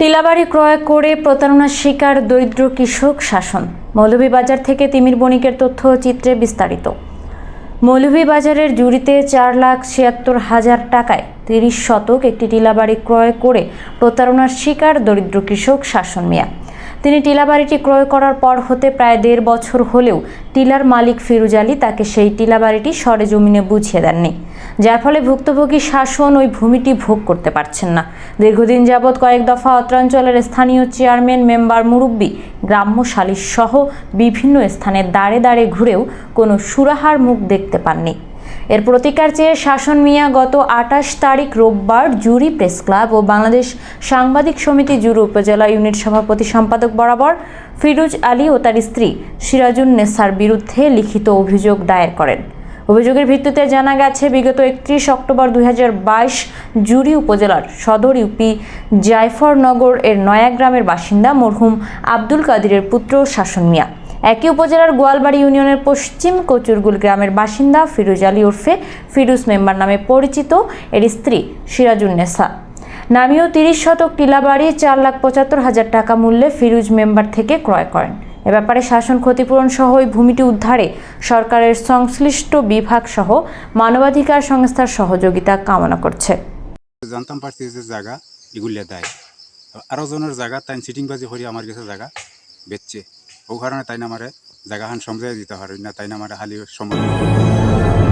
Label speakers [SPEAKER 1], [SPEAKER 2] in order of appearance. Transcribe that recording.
[SPEAKER 1] টিলাবাড়ি ক্রয় করে প্রতারণার শিকার দরিদ্র কৃষক শাসন। মৌলভীবাজার থেকে তিমির বণিকের তথ্য চিত্রে বিস্তারিত। মৌলভীবাজারের জুড়িতে চার লাখ ছিয়াত্তর হাজার টাকায় তিরিশ শতক একটি টিলাবাড়ি ক্রয় করে প্রতারণার শিকার দরিদ্র কৃষক শাসন মিয়া। তিনি টিলাবাড়িটি ক্রয় করার পর হতে প্রায় দেড় বছর হলেও টিলার মালিক ফিরুজ আলী তাকে সেই টিলাবাড়িটি সরেজমিনে বুঝিয়ে দেননি, যার ফলে ভুক্তভোগী শাসন ওই ভূমিটি ভোগ করতে পারছেন না। দীর্ঘদিন যাবৎ কয়েক দফা অত্রাঞ্চলের স্থানীয় চেয়ারম্যান, মেম্বার, মুরব্বী, গ্রাম্য সালিশ সহ বিভিন্ন স্থানে দাঁড়ে দাঁড়ে ঘুরেও কোনো সুরাহার মুখ দেখতে পাননি। এর প্রতিকার চেয়ে শাসন মিয়া গত আটাশ তারিখ রোববার জুরি প্রেস ক্লাব ও বাংলাদেশ সাংবাদিক সমিতি জুরু উপজেলা ইউনিট সভাপতি সম্পাদক বরাবর ফিরোজ আলী ও তার স্ত্রী সিরাজুন নেসার বিরুদ্ধে লিখিত অভিযোগ দায়ের করেন। অভিযোগের ভিত্তিতে জানা গেছে, বিগত একত্রিশ অক্টোবর দুই হাজার বাইশ জুরি উপজেলার সদর ইউপি জায়ফরনগর এর নয়াগ্রামের বাসিন্দা মরহুম আব্দুল কাদিরের পুত্র শাসন মিয়া। একই উপজেলার গোয়ালবাড়ি ইউনিয়নের পশ্চিম কচুরগুল গ্রামের বাসিন্দা ফিরোজ আলী ওরফে ফিরুজ মেম্বার নামে পরিচিত এর স্ত্রী সিরাজুন্নেসা নামীয় তিরিশ শতক টিলাবাড়ি চার লাখ পঁচাত্তর হাজার টাকা মূল্যে ফিরুজ মেম্বার থেকে ক্রয় করেন। এ ব্যাপারে শাসন ক্ষতিপূরণ সহ ওই ভূমিটি উদ্ধারে সরকারের সংশ্লিষ্ট বিভাগ সহ মানবাধিকার সংস্থার সহযোগিতা কামনা করছে।
[SPEAKER 2] জানতাম পারছি যে জায়গা দেয়। আরও জনের জায়গা, তাই সিটিংবাজি করি আমার কাছে জায়গা বেচছে। ও কারণে তাই না আমারে জায়গাখান সমঝাই দিতে পারি না তাই না আমার হালি সম্মান